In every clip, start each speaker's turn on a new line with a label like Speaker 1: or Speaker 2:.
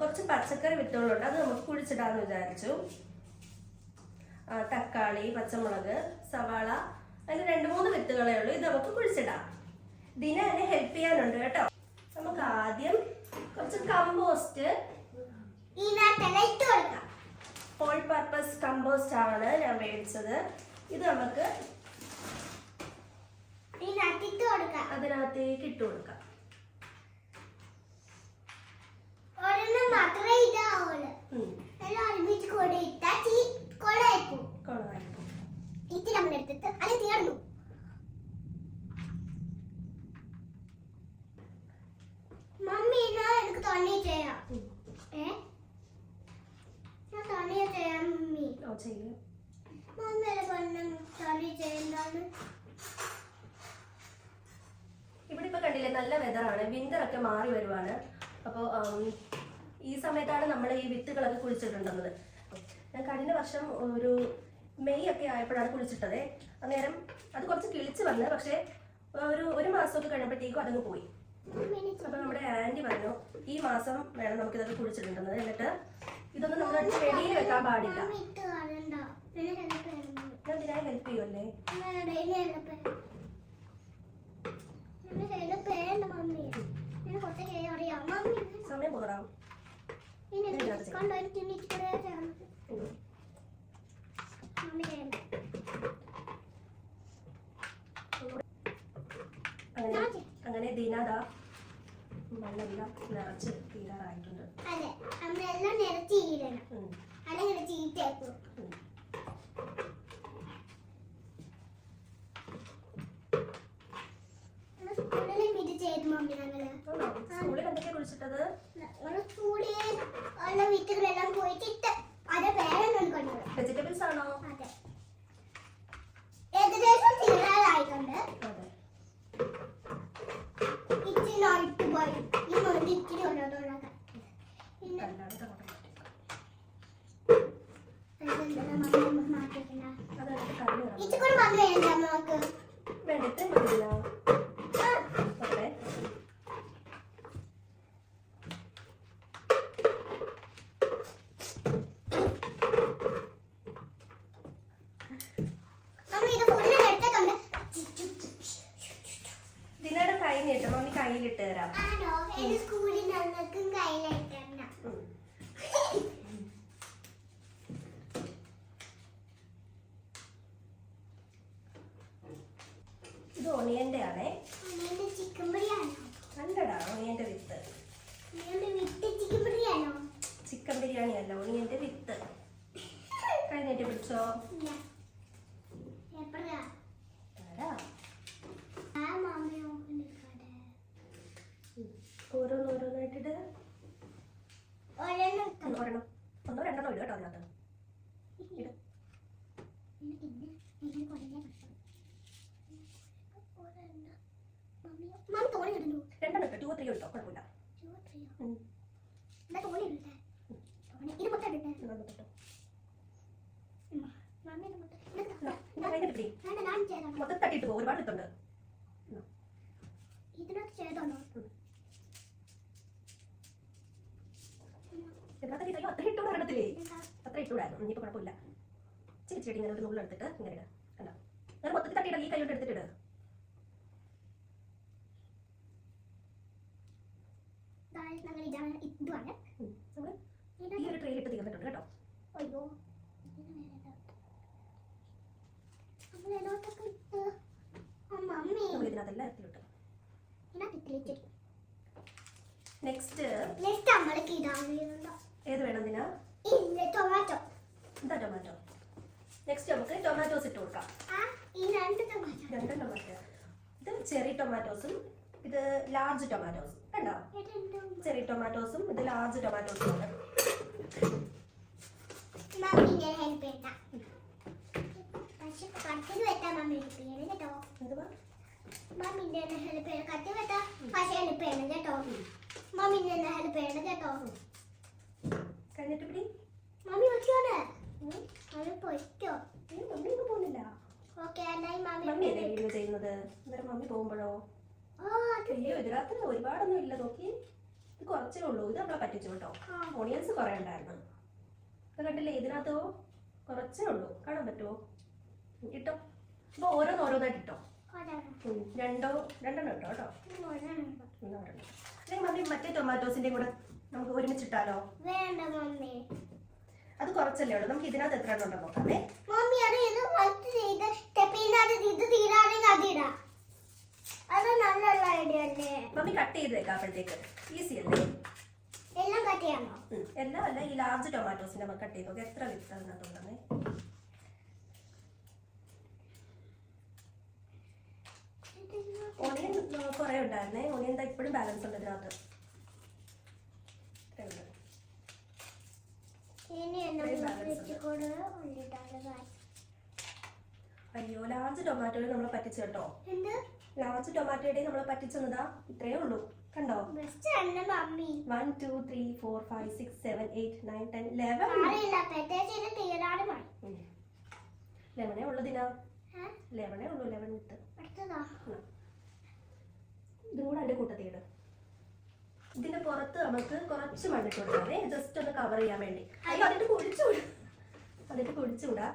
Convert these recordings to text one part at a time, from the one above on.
Speaker 1: കുറച്ച് പച്ചക്കറി വിത്തുകളുണ്ട് അത് നമുക്ക് കുഴിച്ചിടാന്ന് വിചാരിച്ചു. തക്കാളി പച്ചമുളക് സവാള അതിന് രണ്ട് മൂന്ന് വിത്തുകളേ ഉള്ളൂ. ഇത് നമുക്ക് കുഴിച്ചിടാം. ദിന എന്നെ ഹെൽപ്പ് ചെയ്യാനുണ്ട് കേട്ടോ. നമുക്ക് ആദ്യം കുറച്ച് കമ്പോസ്റ്റ് ഓൾ പർപ്പസ് കമ്പോസ്റ്റ് ആണ് ഞാൻ മേടിച്ചത്. ഇത് നമുക്ക്
Speaker 2: എടുത്തിട്ട് ഇട്ട് കൊടുക്കാം. മമ്മി ഞാൻ എനിക്ക് ചെയ്യാം. ഏ? ഞാൻ ചെയ്യാം മമ്മി.
Speaker 1: ഓ ചെയ്യും
Speaker 2: മമ്മിയുടെ പൊണ്ണം തോന്നി ചെയ്യുന്നതാണ്
Speaker 1: ഇവിടെ ഇപ്പൊ കണ്ടില്ലേ വെതറാണ് വിന്റർ ഒക്കെ മാറി വരുവാണ്. അപ്പോൾ ഈ സമയത്താണ് നമ്മൾ ഈ വിത്തുകളൊക്കെ കുഴിച്ചിട്ടുണ്ടെന്നത് ഞാൻ കഴിഞ്ഞ വർഷം ഒരു മെയ് ഒക്കെ ആയപ്പോഴാണ് കുഴിച്ചിട്ടത്. അന്നേരം അത് കുറച്ച് കിളിച്ച് വന്ന് പക്ഷേ ഒരു ഒരു മാസമൊക്കെ കഴിഞ്ഞപ്പോഴത്തേക്കും അതങ്ങ് പോയി. അപ്പൊ നമ്മുടെ ആന്റി പറഞ്ഞു ഈ മാസം വേണം നമുക്ക് ഇതൊക്കെ കുഴിച്ചിട്ടുണ്ടെന്നത് എന്നിട്ട് ഇതൊന്നും നമ്മൾ ചെടിയിൽ വെക്കാൻ പാടില്ല. ഞാൻ ഹെൽപ്പ് ചെയ്യുമല്ലേ
Speaker 2: വേണ്ട, ഇനി ചിലപ്പോ ഇനി ചിലപ്പോ വേണ്ട മമ്മി ഇനി കുറച്ച് ചെയ്യാൻ അറിയാം മമ്മി
Speaker 1: സമയം പോകാം
Speaker 2: ഇനി ഇത് കണ്ടോ എനിക്ക് ഇനി ഇച്ചിരി കൂടെ ചെയ്യണം. മമ്മി ചെയ്യണ്ട.
Speaker 1: അങ്ങനെ അങ്ങനെ ദീനാദ മണ്ണെല്ലാം നിറച്ച് തീരാറായിട്ടുണ്ട്.
Speaker 2: അതെ നമ്മളെല്ലാം. അല്ലെങ്കിൽ ചീത്തയാക്കും?
Speaker 1: സ്കൂളിൽ എന്തൊക്കെയാ
Speaker 2: ഞങ്ങൾ സ്കൂളിൽ വീട്ടുകളെല്ലാം പോയിട്ട് ഇട്ട് അത് പേരൊന്നും കൊണ്ടുപോകും
Speaker 1: വെജിറ്റബിൾസ് ആണോ
Speaker 2: അതെ ഏകദേശം തീരാറായിട്ടുണ്ട്
Speaker 1: അതെ
Speaker 2: ഇച്ചിരി നോട്ട് പോയി ഈ നോട്ട് ഇച്ചിരി ഓരോന്നോളാക്കാം പിന്നെ
Speaker 1: അല്ലാതെ അങ്ങോട്ട് മാറ്റിക്കോ.
Speaker 2: അതെന്താ മമ്മി മാറ്റിക്കണ്ട
Speaker 1: അതെടുത്ത് കറി വേണം.
Speaker 2: ഇച്ചിരി കൂടെ മമ്മി വേണ്ട നമുക്ക്
Speaker 1: വേണ്ട ഇത്രയും മതിയില്ല
Speaker 2: ആ,
Speaker 1: അതെ
Speaker 2: മമ്മി ഇത് ഫുള്ള് എടുത്തിട്ടുണ്ട്
Speaker 1: ദിനയുടെ കൈ നീട്ടണം നീ
Speaker 2: ആണോ ഇത്
Speaker 1: ഒണിയന്റെ ആണേ നല്ലടാ ഒണിയന്റെ വിത്ത്.
Speaker 2: ചിക്കൻ ബിരിയാണോ?
Speaker 1: അല്ല ഒണിയന്റെ വിത്ത്. കൈ നീട്ടി പിടിച്ചോ
Speaker 2: എപ്പോഴാ
Speaker 1: തരാം.
Speaker 2: ആ മമ്മി നോക്കുന്നുണ്ട്
Speaker 1: ഓരോന്ന് ഓരോന്നായിട്ടിട്ട്
Speaker 2: ഒരെണ്ണം
Speaker 1: ഉം, ഒരെണ്ണം. ഒന്നോ രണ്ടെണ്ണം ഇടുക കേട്ടോ അതിനകത്ത്. രണ്ടെണ്ണം ഇട്ടോ. ടു ത്രീ കുഴപ്പമില്ല.
Speaker 2: മൊത്തം
Speaker 1: തട്ടിയിട്ട് പോകും ഒരുപാട് ഇതുണ്ട്
Speaker 2: ഇതിനകത്ത് ചെയ്തോളൂ
Speaker 1: ഇതിനകത്ത് അയ്യോ
Speaker 2: എന്താ
Speaker 1: അത്ര ഇട്ടുകൂടായിരുന്നു. ഇനിയിപ്പോൾ കുഴപ്പമില്ല. ചിരി ചെടി ഇങ്ങനെ ഒരു നുള്ളിൽ എടുത്തിട്ട് ഇങ്ങനെ ഇടുക കണ്ടോ? ഞാൻ മൊത്തത്തിൽ തട്ടിയിട ഈ കൈ കൊണ്ട് എടുത്തിട്ട് ഇടുക ഈ ഒരു ട്രെയിൽ ഇട്ട് തീർന്നിട്ടുണ്ട് കേട്ടോ.
Speaker 2: അയ്യോ.
Speaker 1: ഇതിനകത്തെല്ലാം
Speaker 2: ഇട്ടിട്ട്
Speaker 1: നെക്സ്റ്റ്
Speaker 2: നെക്സ്റ്റ് നമ്മൾക്ക് ഇടാവുന്നുണ്ടോ
Speaker 1: ഏത് വേണം ഇതിനാ?
Speaker 2: ടൊമാറ്റോ
Speaker 1: എന്താ ടൊമാറ്റോ നെക്സ്റ്റ് നമുക്ക് ടൊമാറ്റോസ് ഇട്ട് കൊടുക്കാം.
Speaker 2: രണ്ട് ടൊമാറ്റോ
Speaker 1: ഇത് ചെറി ടൊമാറ്റോസും ഇത് ലാർജ് ടൊമാറ്റോസും കണ്ടോ? ചെറി ടൊമാറ്റോസും ഇത് ലാർജ് ടൊമാറ്റോസും ആണ്.
Speaker 2: കേട്ടോ മമ്മി വെച്ചോടെ മമ്മി പൊയ്ക്കോ
Speaker 1: മമ്മി ഇങ്ങ് പോകുന്നില്ല.
Speaker 2: Okay mummy?
Speaker 1: വീഡിയോ ചെയ്യുന്നത്? അന്നേരം മമ്മി പോകുമ്പോഴോ? അയ്യോ ഇതിനകത്ത് ഒരുപാടൊന്നും ഇല്ല. നോക്കി ഇത് കുറച്ചേ ഉള്ളൂ. ഇത് നമ്മളെ പറ്റിച്ചു കേട്ടോ. ഓണിയൻസ് കുറേ ഉണ്ടായിരുന്നു. ഇത് കണ്ടില്ലേ? ഇതിനകത്തോ? കുറച്ചേ ഉള്ളൂ. കാണാൻ പറ്റുമോ? ഇട്ടോ. അപ്പൊ ഓരോന്ന് ഓരോന്നായിട്ട് ഇട്ടോ. രണ്ടോ? രണ്ടെണ്ണം ഇട്ടോ കേട്ടോ. മമ്മി മറ്റേ ടൊമാറ്റോസിന്റെ കൂടെ നമുക്ക് ഒരുമിച്ചിട്ടാലോ?
Speaker 2: വേണ്ട മമ്മി.
Speaker 1: അത് കുറച്ചല്ലേ ഉള്ളൂ. നമുക്ക് ഇതിനകത്ത് എത്ര എണ്ണം ഉണ്ടെന്ന് നോക്കാമേ.
Speaker 2: മമ്മി ഫസ്റ്റ് ചെയ്ത് പിന്നെ അത് ഇത് തീരാണെങ്കിൽ അതിടാം അത് നല്ലുള്ള ഐഡിയ അല്ലേ?
Speaker 1: മമ്മി കട്ട് ചെയ്തേക്കാം അപ്പോഴത്തേക്ക്. ഈസി അല്ലേ?
Speaker 2: എല്ലാം കട്ട്
Speaker 1: ചെയ്യാമോ എല്ലാം അല്ല ഈ ലാർജ് ടൊമാറ്റോസിന്റെ നമുക്ക് കട്ട് ചെയ്ത് നോക്കാം. എത്ര വിത്ത് അതിനകത്തുണ്ടെന്നേ ഓണിയൻ കുറേ ഉണ്ടായിരുന്നേ. ഓണിയൻ ഇപ്പോഴും ബാലൻസ് ഉണ്ട് ഇതിനകത്ത് ഇത്രയേ ഉള്ളൂ.
Speaker 2: ഇനി എന്നെ
Speaker 1: ഇത്രയും balance ഉണ്ട്.
Speaker 2: വെച്ചുകൂടെ ഉള്ളിട്ടാണ്
Speaker 1: അയ്യോ ലാർജ് ടൊമാറ്റോയിൽ നമ്മൾ പറ്റിച്ചു കേട്ടോ ലാർജ് ടൊമാറ്റോയുടെ നമ്മൾ പറ്റിച്ചെന്നതാ ഇത്രേ ഉള്ളൂ. കണ്ടോ? One two three four five six seven eight nine ten eleven
Speaker 2: അറിയില്ല പ്രത്യേകിച്ച് ഇത് തീരാട് മതി.
Speaker 1: ലെവനേ ഉള്ളൂ ദിന? ലെവനേ ഉള്ളൂ ലെവൻ വിത്ത് ഇതും കൂടെ അതിന്റെ ഇതിന്റെ പുറത്ത് നമുക്ക് കുറച്ച് മണ്ണിട്ട് കൊടുക്കാതെ ജസ്റ്റ് ഒന്ന് കവർ ചെയ്യാൻ വേണ്ടി. അതിട്ട് കുടിച്ചുവിടാം അതിട്ട് കുടിച്ചുകൂടാ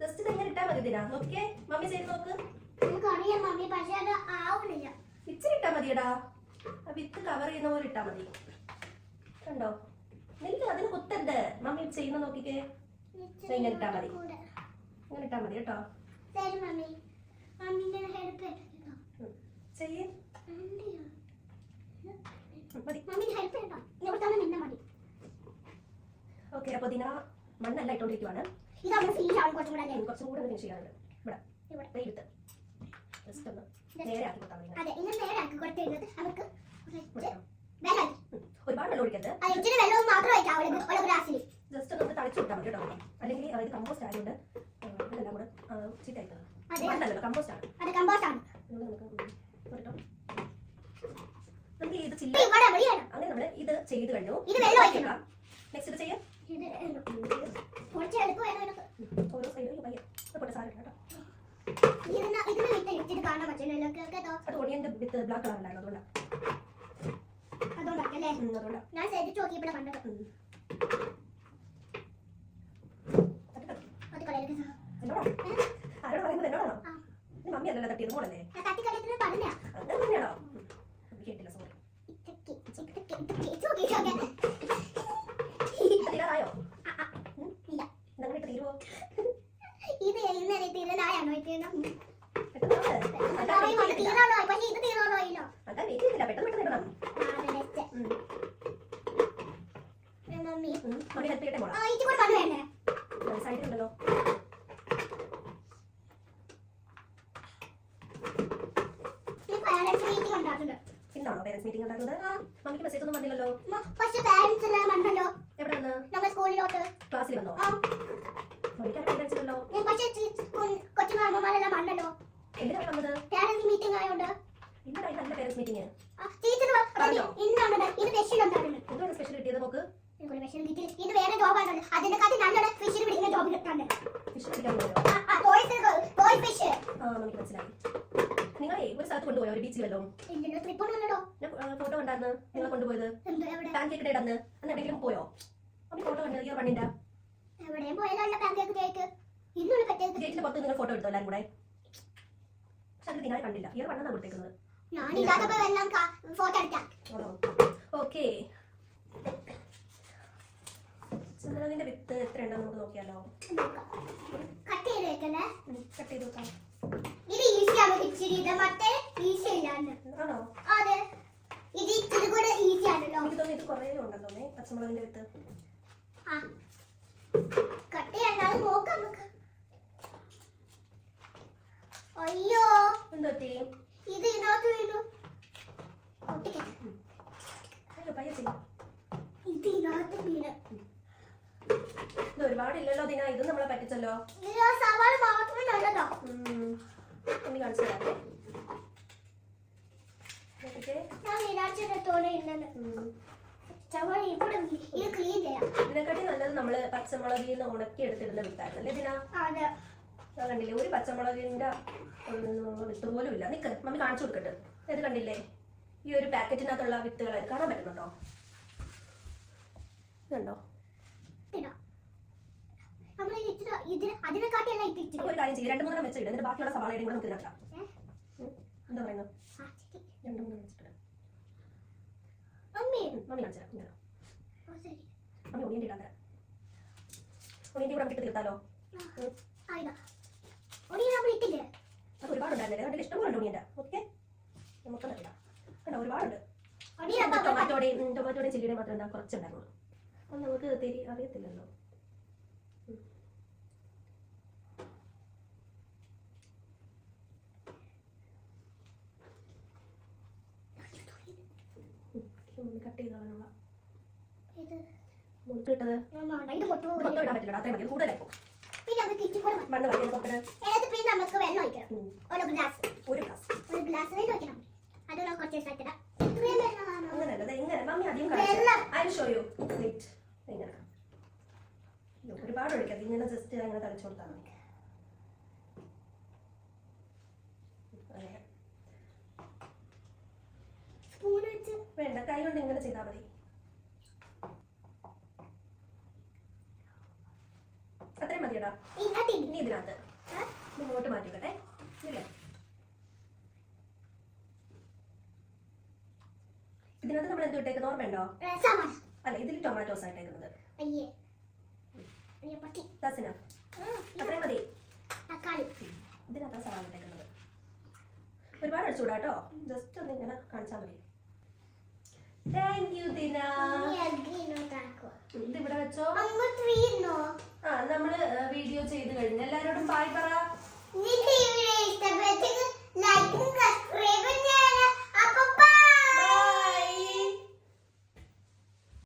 Speaker 1: ജസ്റ്റ് ഇത് എങ്ങനെ ഇട്ടാൽ മതി തരാം നോക്കിയേ മമ്മി ചെയ്ത് നോക്ക്. ഇച്ചിരി ഇട്ടാ മതിയടാ? ആ വിത്ത് കവർ ചെയ്യുന്ന പോലെ ഇട്ടാ മതി. കണ്ടോ? നില്ല അതിന് കുത്തരുത്. മമ്മി ചെയ്യുന്ന നോക്കിക്കേ. ഇങ്ങനെ ഇട്ടാ മതി. ഇങ്ങനെ ഇട്ടാ മതി കേട്ടോ. ചെയ്യേ
Speaker 2: വേണ്ടിയോ?
Speaker 1: ഉം, മതി
Speaker 2: മമ്മിന്റെ ഹെൽപ്പ് ചെയ്തോ ഇവിടെ തന്നെ നിന്ന മതി
Speaker 1: ഓക്കെ അപ്പൊ ദിന മണ്ണല്ല ഇട്ടോണ്ടിരിക്കുവാണ്.
Speaker 2: കുറച്ചും കൂടെ
Speaker 1: ഒന്ന് ഇവിടെ.
Speaker 2: ഇവിടെ.
Speaker 1: ദേ ഇരുത്ത് ജസ്റ്റ് ഒന്ന് നേരെ ആക്കി കൊടുത്താൽ ഒരുപാട് വെള്ളം ഒഴിക്കരുത്. ജസ്റ്റ് ഒന്ന് തളിച്ചു കൊടുത്താൽ മതി കേട്ടോ. അല്ലെങ്കിൽ ഇത് കമ്പോസ്റ്റ് ആയതുകൊണ്ട് ഇതെല്ലാം കൂടെ. മണ്ണല്ലല്ലോ കമ്പോസ്റ്റ് ആണ്
Speaker 2: അത് കമ്പോസ്റ്റ് ആണ്
Speaker 1: അതുകൊണ്ട് നമുക്ക് ഉം, ഒരിട്ടോ. നമുക്ക് ഇത് ചില്ല
Speaker 2: ഇത് ഇവിടെ എവിടെയാണ്
Speaker 1: അങ്ങനെ നമ്മൾ ഇത് ചെയ്ത് കഴിഞ്ഞു
Speaker 2: ഇത് വെള്ളം ഒഴിക്കണം.
Speaker 1: നെക്സ്റ്റ് ഇത് ചെയ്യാം
Speaker 2: ഇത് കുറച്ച് എളുപ്പമായിരുന്നു എനിക്ക്
Speaker 1: ഓരോ സൈഡിൽ പയ്യെ പോട്ടെ സാധനം കേട്ടോ
Speaker 2: ഇതിന് ഇതിന് വിട്ട് ഇട്ടിട്ട് കാണാൻ പറ്റില്ലല്ലോ കേട്ടോ
Speaker 1: അത് ഒണിയന്റെ വിത്ത് ബ്ലാക്ക് കളർ ഉണ്ടായിരുന്നു അതുകൊണ്ടാണ്
Speaker 2: അതുകൊണ്ടല്ലേ
Speaker 1: ഉം, അതുകൊണ്ടാണ്
Speaker 2: ഞാൻ ശ്രദ്ധിച്ച് നോക്കിയപ്പോഴാണ് കണ്ടത്
Speaker 1: ഉം. തട്ടി തട്ടി.
Speaker 2: അത് കളയരുത്
Speaker 1: എന്നോടാ ആരോട് പറയുന്നത് എന്നോടാണോ
Speaker 2: ആ.
Speaker 1: ഇത് മമ്മി അല്ലല്ലോ തട്ടിയത് മോളല്ലേ
Speaker 2: ഞാൻ തട്ടി കളയത്തിന് പറഞ്ഞ
Speaker 1: അങ്ങനെ തന്നെയാണോ ഉം. എനിക്ക് കേട്ടില്ല സോറി തീരാറായോ
Speaker 2: ഇല്ല.
Speaker 1: ഇതങ്ങനെ ഇട്ട് തീരുവോ?
Speaker 2: ഇത് ഇന്നലെ
Speaker 1: wait ചെയ്തില്ല.
Speaker 2: തീരാണോ പക്ഷെ ഇത് തീരാണോ
Speaker 1: പെട്ടെന്ന് പെട്ടെന്ന് ഇടണം ഉം.
Speaker 2: മമ്മി
Speaker 1: ഉം. മമ്മി ഹെൽപ്പ് ചെയ്യട്ടെ മോളാ
Speaker 2: ആ ഇത് കൂടെ പറഞ്ഞു വേണ്ടേ
Speaker 1: സൈഡിൽ ഉണ്ടല്ലോ
Speaker 2: ഈ പാരന്റ്സ് മീറ്റിംഗ് ഉണ്ടാക്കുന്നുണ്ട്
Speaker 1: ഇന്നാണോ പേരൻസ് മീറ്റിംഗ് ഉണ്ടാക്കുന്നത് മമ്മിക്ക് മെസ്സേജ് ഒന്നും വന്നില്ലല്ലോ.
Speaker 2: പക്ഷെ പാരന്റ്സ് എല്ലാം വന്നല്ലോ.
Speaker 1: എവിടെ വന്ന്
Speaker 2: നമ്മൾ സ്കൂളിലോട്ട്.
Speaker 1: ക്ലാസ്സിൽ വന്നോ?
Speaker 2: ആ. പക്ഷെ കൊച്ചു മാമന്മാരെല്ലാം വന്നല്ലോ.
Speaker 1: എന്തിനാണ് വന്നത്?
Speaker 2: പാരന്റ്സ് മീറ്റിംഗ് ആയതുകൊണ്ട്
Speaker 1: ഇന്നലെ നല്ല പേരൻസ് മീറ്റിംഗ്
Speaker 2: ടീച്ചർ? ഇന്നാണ് ഇത് സ്പെഷ്യൽ ഉണ്ടായിരുന്നു.
Speaker 1: എന്തുകൊണ്ട് സ്പെഷ്യൽ കിട്ടിയത് നമുക്ക്
Speaker 2: സ്പെഷ്യൽ കിട്ടി ഇത് വേറെ ജോബാണ് അതിന്റെ കാട്ടി നല്ലൊരു ഫിഷിന് പിടിക്കുന്ന ജോബ് കിട്ടാണ്ട്
Speaker 1: ഫിഷ് പിടിക്കാൻ പോയോ?
Speaker 2: ടോയ് ഫിഷ്
Speaker 1: ആ മമ്മിക്ക് മനസ്സിലായി. നിങ്ങളെ ഒരു സ്ഥലത്ത് കൊണ്ടുപോയോ? ഒരു
Speaker 2: ഒന്നുമില്ലടോ
Speaker 1: ഫോട്ടോ ഉണ്ടായിരുന്നു നിങ്ങളെ കൊണ്ടുപോയത്.
Speaker 2: എന്ത്
Speaker 1: കേക്ക് ഡേ അന്ന് അന്ന് എവിടെയെങ്കിലും പോയോ? ഫോട്ടോ കണ്ടത്
Speaker 2: ഈ പണിന്റെ
Speaker 1: ഗേറ്റിന് പുറത്ത് നിങ്ങൾ ഫോട്ടോ എടുത്തോ എല്ലാവരും കൂടെ? പക്ഷെ അതിൽ നിങ്ങളെ കണ്ടില്ല. കൊടുത്തേക്കുന്നത്.
Speaker 2: എടുക്കാം.
Speaker 1: ഓക്കെ ചന്ദ്രനിന്റെ വിത്ത് എത്ര ഉണ്ടെന്ന് നമുക്ക് നോക്കിയാലോ?
Speaker 2: കട്ട് ചെയ്ത് വെക്കല്ലേ?
Speaker 1: കട്ട് ചെയ്ത് നോക്കാം
Speaker 2: ഇത് ഈസിയാണ് ഇച്ചിരി ഇത് മറ്റേ ഈസി ഇല്ലാന്ന്
Speaker 1: ആണോ
Speaker 2: അതെ ഇത് ഇച്ചിരി കൂടെ ഈസി ആണല്ലോ
Speaker 1: എനിക്ക് തോന്നുന്നു ഇത് കുറേ ഉണ്ടെന്ന് തോന്നേ പച്ചമുളകിന്റെ വിത്ത്
Speaker 2: ആ കട്ട് ചെയ്യണ്ടാലും നോക്കാം നമുക്ക് അയ്യോ.
Speaker 1: എന്ത് പറ്റി?
Speaker 2: ഇത് ഇതിനകത്ത് വീണു. ഇത് ഇതിനകത്ത് വീണ്.
Speaker 1: ഇത് ഒരുപാടില്ലല്ലോ ദിന ഇത് നമ്മളെ പറ്റിച്ചല്ലോ.
Speaker 2: സവാള മാത്രമേ നല്ലതോ.
Speaker 1: ഒന്ന് കാണിച്ചു തരാം. ഇതിനെക്കാട്ടി നല്ലത് നമ്മൾ പച്ചമുളകിൽ നിന്ന് ഉണക്കി എടുത്തിടുന്ന വിത്തായിരുന്നു അല്ലേ ദിന ഞാൻ കണ്ടില്ലേ? ഒരു പച്ചമുളകിന്റെ ഉം, വിത്ത് പോലും ഇല്ല. നിൽക്ക് മമ്മി കാണിച്ചു കൊടുക്കട്ടെ. ഇത് കണ്ടില്ലേ? ഈ ഒരു പാക്കറ്റിനകത്തുള്ള വിത്തുകൾ കാണാൻ പറ്റുന്നുണ്ടോ? ഇതുണ്ടോ? ഒരു കാര്യം ചെയ്യും. രണ്ട് മൂന്നെണ്ണം വെച്ചിട്ട് എന്നിട്ട് ബാക്കിയുള്ള സവാളയുടെ കൂടെ നമുക്ക് ഇതിനകത്താം? എന്താ പറയുന്നത്. രണ്ട് മൂന്നെണ്ണം വെച്ചിട്ട്
Speaker 2: മമ്മി.
Speaker 1: ഉം, മമ്മി കാണിച്ചു തരാം. ഇങ്ങനെ.
Speaker 2: ഓ, ശരി.
Speaker 1: മമ്മി ഒണിയന്റെ ഇടാൻ തരാം. ഒണിയന്റെ കൂടെ നമുക്ക് തീർത്താലോ
Speaker 2: ആ, ഇതാ. ഒടി നമ്മൾ ഇട്ടില്ലേ
Speaker 1: അത് ഒരുപാടുണ്ടായിരുന്നില്ലേ കണ്ടില്ല ഇഷ്ടംപോലെ ഒണിയന്റെ ഓക്കെ നമുക്ക് ഇടാം. കണ്ടോ? ഒരുപാടുണ്ട്. ടൊമാറ്റോടെയും ടൊമാറ്റോടെയും ചില്ലിയുടെയും മാത്രം എന്താ കുറച്ചുണ്ടായിരുന്നുള്ളൂ അത് നമുക്ക് തിരി അറിയത്തില്ലല്ലോ. കട്ട്
Speaker 2: പൊട്ടു
Speaker 1: ഇത് മൊത്തം ഇടാൻ പറ്റില്ല അത്രയും മതി. കൂടുതലായി പോകും.
Speaker 2: പിന്നെ നമുക്ക് ഇച്ചിരി കൂടെ മതി.
Speaker 1: മണ്ണ് കളി തൊട്ട്
Speaker 2: അതിനകത്ത് പിന്നെ നമുക്ക് വെള്ളം ഒഴിക്കണം. ഒരു ഗ്ലാസ്
Speaker 1: ഒരു ഗ്ലാസ്
Speaker 2: ഒരു ഗ്ലാസ് വെള്ളം ഒഴിക്കണം? അത് കുറച്ച്
Speaker 1: ഇങ്ങനെ. മമ്മി അധികം. ഐ ഷോ യു വെയിറ്റ് ഇങ്ങനെ. ഒരുപാട് ഒഴിക്കരുത്. ഇങ്ങനെ ജസ്റ്റ് അങ്ങനെ തളിച്ചു കൊടുത്താൽ മതി. വേണ്ട കൈ കൊണ്ട് ഇങ്ങനെ ചെയ്താൽ മതി.
Speaker 2: ഇതിനകത്ത്
Speaker 1: ഇനി ഇതിനകത്ത്. ഇത് ഇങ്ങോട്ട് മാറ്റിക്കട്ടെ. ഇല്ലേ? ഇതിനകത്ത് നമ്മൾ എന്ത് ഇട്ടേക്കുന്നത് ഓർമ്മയുണ്ടോ? അല്ല ഇതിൽ അത്രയും മതി.
Speaker 2: തക്കാളി.
Speaker 1: ഇതിനകത്താണ് സവാള ഇട്ടേക്കുന്നത്. ഒരുപാട് അടിച്ചുകൂടാട്ടോ ജസ്റ്റ് ഒന്ന് ഇങ്ങനെ കാണിച്ചാൽ മതി. നമ്മൾ വീഡിയോ ചെയ്ത് കഴിഞ്ഞു. എല്ലാരോടും ബായ്
Speaker 2: പറയാ